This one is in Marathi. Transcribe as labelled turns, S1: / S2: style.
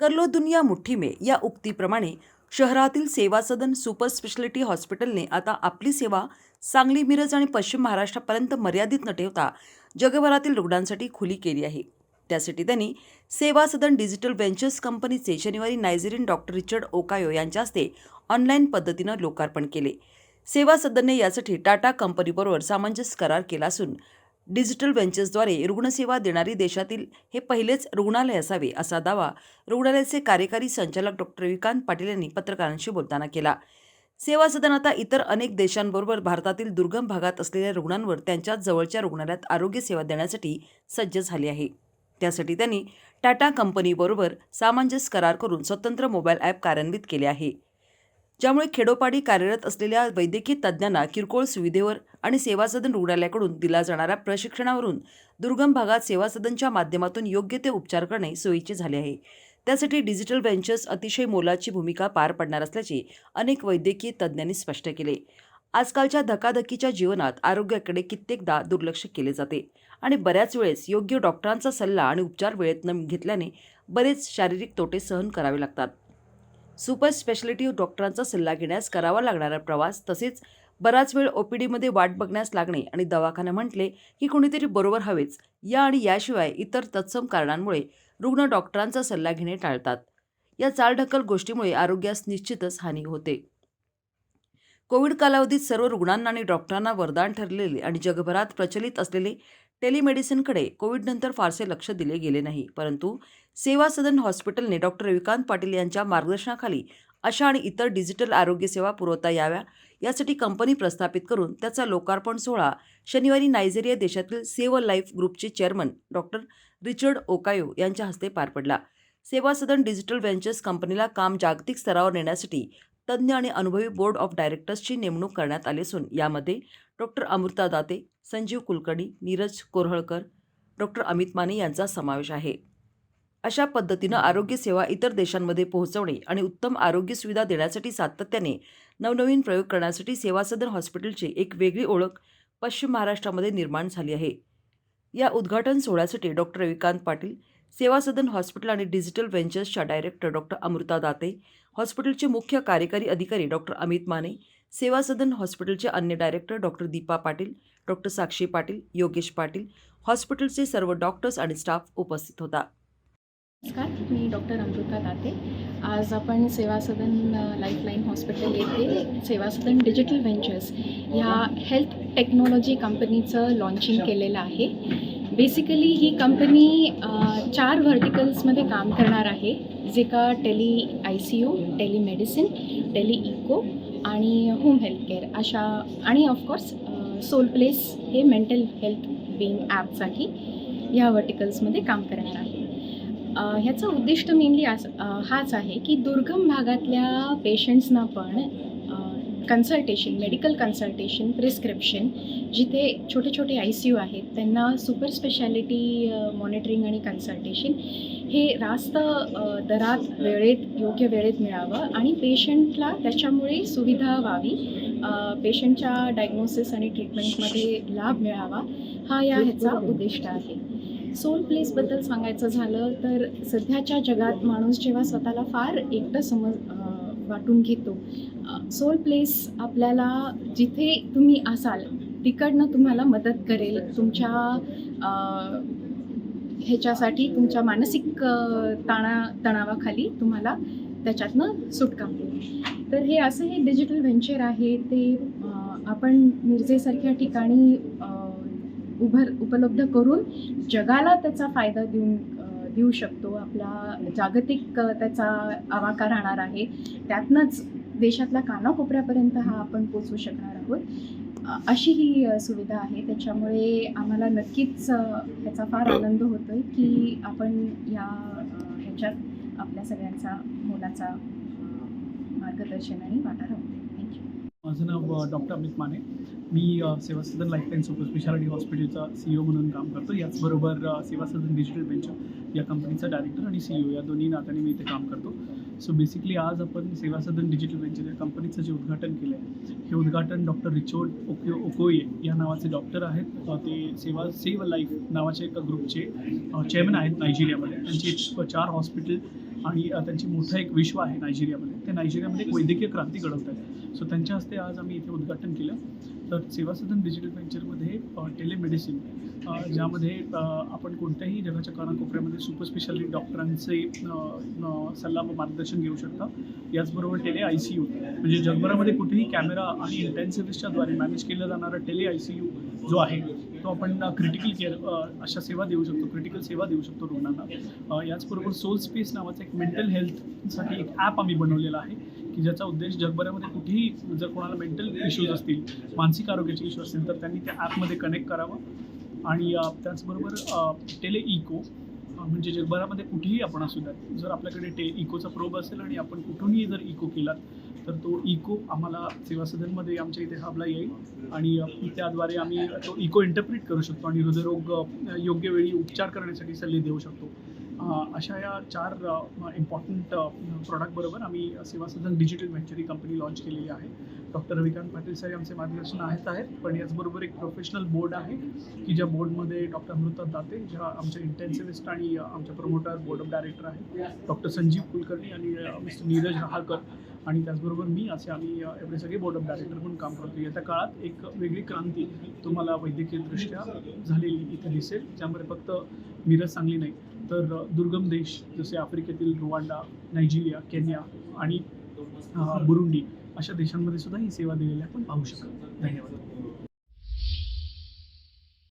S1: कर लो दुनिया मुठ्ठी में या उक्तीप्रमाणे शहरातील सेवा सदन सुपर स्पेशालिटी हॉस्पिटलने आता आपली सेवा सांगली मिरज आणि पश्चिम महाराष्ट्रापर्यंत मर्यादित न ठेवता जगभरातील रुग्णांसाठी खुली केली आहे. त्यासाठी त्यांनी सेवा सदन डिजिटल व्हेंचर्स कंपनीचे शनिवारी नायजेरियन डॉक्टर रिचर्ड ओकायो यांच्या हस्ते ऑनलाईन पद्धतीनं लोकार्पण केले. सेवा सदनने यासाठी टाटा कंपनीबरोबर सामंजस्य करार केला असून डिजिटल व्हेंचर्सद्वारे रुग्णसेवा देणारी देशातील हे पहिलेच रुग्णालय असावे असा दावा रुग्णालयाचे कार्यकारी संचालक डॉक्टर विकांत पाटील यांनी पत्रकारांशी बोलताना केला. सेवा सदन आता इतर अनेक देशांबरोबर भारतातील दुर्गम भागात असलेल्या रुग्णांवर त्यांच्या जवळच्या रुग्णालयात आरोग्य सेवा देण्यासाठी सज्ज झाली आहे. त्यासाठी त्यांनी टाटा कंपनीबरोबर सामंजस्य करार करून स्वतंत्र मोबाईल ॲप कार्यान्वित केले आहे. ज्यामुळे खेडोपाडी कार्यरत असलेल्या वैद्यकीय तज्ज्ञांना किरकोळ सुविधेवर आणि सेवा सदन रुग्णालयाकडून दिला जाणाऱ्या प्रशिक्षणावरून दुर्गम भागात सेवा सदनच्या माध्यमातून योग्य ते उपचार करणे सोयीचे झाले आहे. त्यासाठी डिजिटल व्हेंचर्स अतिशय मोलाची भूमिका पार पडणार असल्याचे अनेक वैद्यकीय तज्ज्ञांनी स्पष्ट केले. आजकालच्या धकाधकीच्या जीवनात आरोग्याकडे कित्येकदा दुर्लक्ष केले जाते आणि बऱ्याच वेळेस योग्य डॉक्टरांचा सल्ला आणि उपचार वेळेत न घेतल्याने बरेच शारीरिक तोटे सहन करावे लागतात. सुपर स्पेशालिटी डॉक्टरांचा सल्ला घेण्यास करावा लागणारा प्रवास तसेच बराच वेळ ओ पी डीमध्ये वाट बघण्यास लागणे आणि दवाखाना म्हटले की कोणीतरी बरोबर हवेच. या आणि याशिवाय इतर तत्सम कारणांमुळे रुग्ण डॉक्टरांचा सल्ला घेणे टाळतात. या चालढकल गोष्टीमुळे आरोग्यास निश्चितच हानी होते. कोविड कालावधीत सर्व रुग्णांना आणि डॉक्टरांना वरदान ठरलेले आणि जगभरात प्रचलित असलेले टेलिमेडिसिनकडे कोविडनंतर फारसे लक्ष दिले गेले नाही. परंतु सेवा सदन हॉस्पिटलने डॉक्टर रविकांत पाटील यांच्या मार्गदर्शनाखाली अशा आणि इतर डिजिटल आरोग्यसेवा पुरवता याव्या यासाठी कंपनी प्रस्थापित करून त्याचा लोकार्पण सोहळा शनिवारी नायजेरिया देशातील सेव लाईफ ग्रुपचे चेअरमन डॉक्टर रिचर्ड ओकायो यांच्या हस्ते पार पडला. सेवा सदन डिजिटल व्हेंचर्स कंपनीला काम जागतिक स्तरावर नेण्यासाठी तज्ज्ञ आणि अनुभवी बोर्ड ऑफ डायरेक्टर्सची नेमणूक करण्यात आली असून यामध्ये डॉक्टर अमृता दाते संजीव कुलकर्णी नीरज कोरहळकर डॉक्टर अमित माने यांचा समावेश आहे. अशा पद्धतीनं आरोग्य सेवा इतर देशांमध्ये पोहोचवणे आणि उत्तम आरोग्य सुविधा देण्यासाठी सातत्याने नवनवीन प्रयोग करण्यासाठी सेवा सदन हॉस्पिटलची एक वेगळी ओळख पश्चिम महाराष्ट्रामध्ये निर्माण झाली आहे. या उद्घाटन सोहळ्यासाठी डॉक्टर रविकांत पाटील सेवा सदन हॉस्पिटल आणि डिजिटल व्हेंचर्सच्या डायरेक्टर डॉक्टर अमृता दाते हॉस्पिटलचे मुख्य कार्यकारी अधिकारी डॉक्टर अमित माने सेवा सदन हॉस्पिटलचे अन्य director doctor Deepa Patil doctor Sakshi Patil Yogesh Patil हॉस्पिटलचे सर्व डॉक्टर्स आणि स्टाफ उपस्थित होता.
S2: नमस्कार मी डॉक्टर अमृता दाते. आज आपण सेवा सदन लाईफलाईन हॉस्पिटल येथे सेवा सदन डिजिटल व्हेंचर्स ह्या हेल्थ टेक्नॉलॉजी कंपनीचं लॉन्चिंग केलेलं आहे. बेसिकली ही कंपनी चार व्हर्टिकल्समध्ये काम करणार आहे. जे का tele I C U telemedicine tele echo आणि होम हेल्थकेअर अशा आणि ऑफकोर्स सोल प्लेस हे मेंटल हेल्थ बिंग ॲपसाठी ह्या व्हर्टिकल्समध्ये काम करणार आहे. ह्याचं उद्दिष्ट मेनली अस हाच आहे की दुर्गम भागातल्या पेशंट्सना पण कन्सल्टेशन मेडिकल कन्सल्टेशन प्रिस्क्रिप्शन जिथे छोटे छोटे आय सी यू आहेत त्यांना सुपर स्पेशालिटी मॉनिटरिंग आणि कन्सल्टेशन हे रास्त दरात वेळेत योग्य वेळेत मिळावं आणि पेशंटला त्याच्यामुळे सुविधा व्हावी. पेशंटच्या डायग्नोसिस आणि ट्रीटमेंटमध्ये लाभ मिळावा हा या ह्याचा उद्दिष्ट आहे. सोल प्लेसबद्दल सांगायचं झालं तर सध्याच्या जगात माणूस जेव्हा स्वतःला फार एकटं समज वाटून घेतो. सोल प्लेस आपल्याला जिथे तुम्ही असाल तिकडनं तुम्हाला मदत करेल. तुमच्या ह्याच्यासाठी तुमच्या मानसिक ताणा तणावाखाली तुम्हाला त्याच्यातनं सुटका मिळेल तर हे असं हे डिजिटल व्हेंचर आहे. ते आपण मिरजेसारख्या ठिकाणी उभर उपलब्ध करून जगाला त्याचा फायदा देऊन घेऊ देऊ शकतो. आपला जागतिक त्याचा आवाका राहणार आहे. त्यातनंच देशातल्या कानाकोपऱ्यापर्यंत हा आपण पोचवू शकणार आहोत. अशी ही सुविधा आहे. त्याच्यामुळे आम्हाला नक्कीच ह्याचा फार आनंद होतो आहे की आपण या ह्याच्यात आपल्या सगळ्यांचा मोलाचा मार्गदर्शन आणि वाटा राहतो
S3: माझं नाव डॉक्टर अमित माने. मी Seva Sadan lifeline super speciality हॉस्पिटलचा सी ओ म्हणून काम करतो. याचबरोबर सेवा सदन डिजिटल वेंचर या कंपनीचा डायरेक्टर आणि सी या दोन्ही नात्याने मी इथे काम करतो. सो बेसिकली आज आपण सेवा सदन डिजिटल व्हेंचर या कंपनीचं जे उद्घाटन केलं आहे हे उद्घाटन डॉक्टर रिचोर्ड ओके ओकोये या नावाचे डॉक्टर आहेत. ते सेवा सेव लाईफ नावाच्या एका ग्रुपचे चेअरमन आहेत नायजेरियामध्ये. त्यांचे चार हॉस्पिटल आणि त्यांची मोठं एक विश्व आहे नायजेरियामध्ये. ते नायजेरियामध्ये एक वैद्यकीय क्रांती घडवत आहेत सो त्यांच्या हस्ते आज आम्ही इथे उद्घाटन केलं. तर सेवा सदन डिजिटल व्हेंचरमध्ये टेलिमेडिसिन ज्यामध्ये आपण कोणत्याही जगाच्या कानाकोपऱ्यामध्ये सुपर स्पेशालिटी डॉक्टरांचे सल्ला व मार्गदर्शन घेऊ शकता. याचबरोबर टेले आय सी यू म्हणजे जगभरामध्ये कुठेही कॅमेरा आणि इंटेन्सिव्हिस्टच्याद्वारे मॅनेज केला जाणारा टेले आय सी यू जो आहे तो आपण क्रिटिकल केअर अशा सेवा देऊ शकतो क्रिटिकल सेवा देऊ शकतो रुग्णांना. याचबरोबर सोल स्पेस नावाचं एक मेंटल हेल्थसाठी एक ॲप आम्ही बनवलेला आहे. की ज्याचा उद्देश जगभरामध्ये कुठेही जर कोणाला मेंटल इश्यूज असतील मानसिक आरोग्याचे इश्यू असतील तर त्यांनी त्या ॲपमध्ये कनेक्ट करावं. आणि त्याचबरोबर टेले इको म्हणजे जगभरामध्ये कुठेही आपण असू द्या जर आपल्याकडे टे इकोचा प्रोब असेल आणि आपण कुठूनही जर इको केलात तर तो इको आम्हाला सेवा सदनमध्ये आमच्या इथे हबला येईल. आणि त्याद्वारे आम्ही तो इको इंटरप्रिट करू शकतो आणि हृदयरोग योग्य वेळी उपचार करण्यासाठी सल्ले देऊ शकतो. अशा या चार इम्पॉर्टंट प्रॉडक्टबरोबर आम्ही Seva Sadan digital ventures company launch केलेली आहे. डॉक्टर रविकांत पाटील साहेब आमचे मार्गदर्शन आहेत आहेत. पण याचबरोबर एक प्रोफेशनल बोर्ड आहे की ज्या बोर्डमध्ये डॉक्टर अमृता दाते ज्या आमच्या इंटेन्सिव्हिस्ट आणि आमच्या प्रमोटर बोर्ड ऑफ डायरेक्टर आहेत. डॉक्टर संजीव कुलकर्णी आणि मिस्टर नीरज रहाकर आणि त्याचबरोबर मी असे आम्ही एवढे सगळे बोर्ड ऑफ डायरेक्टर म्हणून काम करतो येत्या काळात एक वेगळी क्रांती तुम्हाला वैद्यकीयदृष्ट्या झालेली इथे दिसेल. ज्यामध्ये फक्त मिरज सांगली नाही तर दुर्गम देश जसे आफ्रिकेतील रुवांडा नायजेरिया केनिया आणि बुरुंडी अशा देशांमध्ये सुद्धा ही सेवा दिलेली आपण पाहू शकतो. धन्यवाद.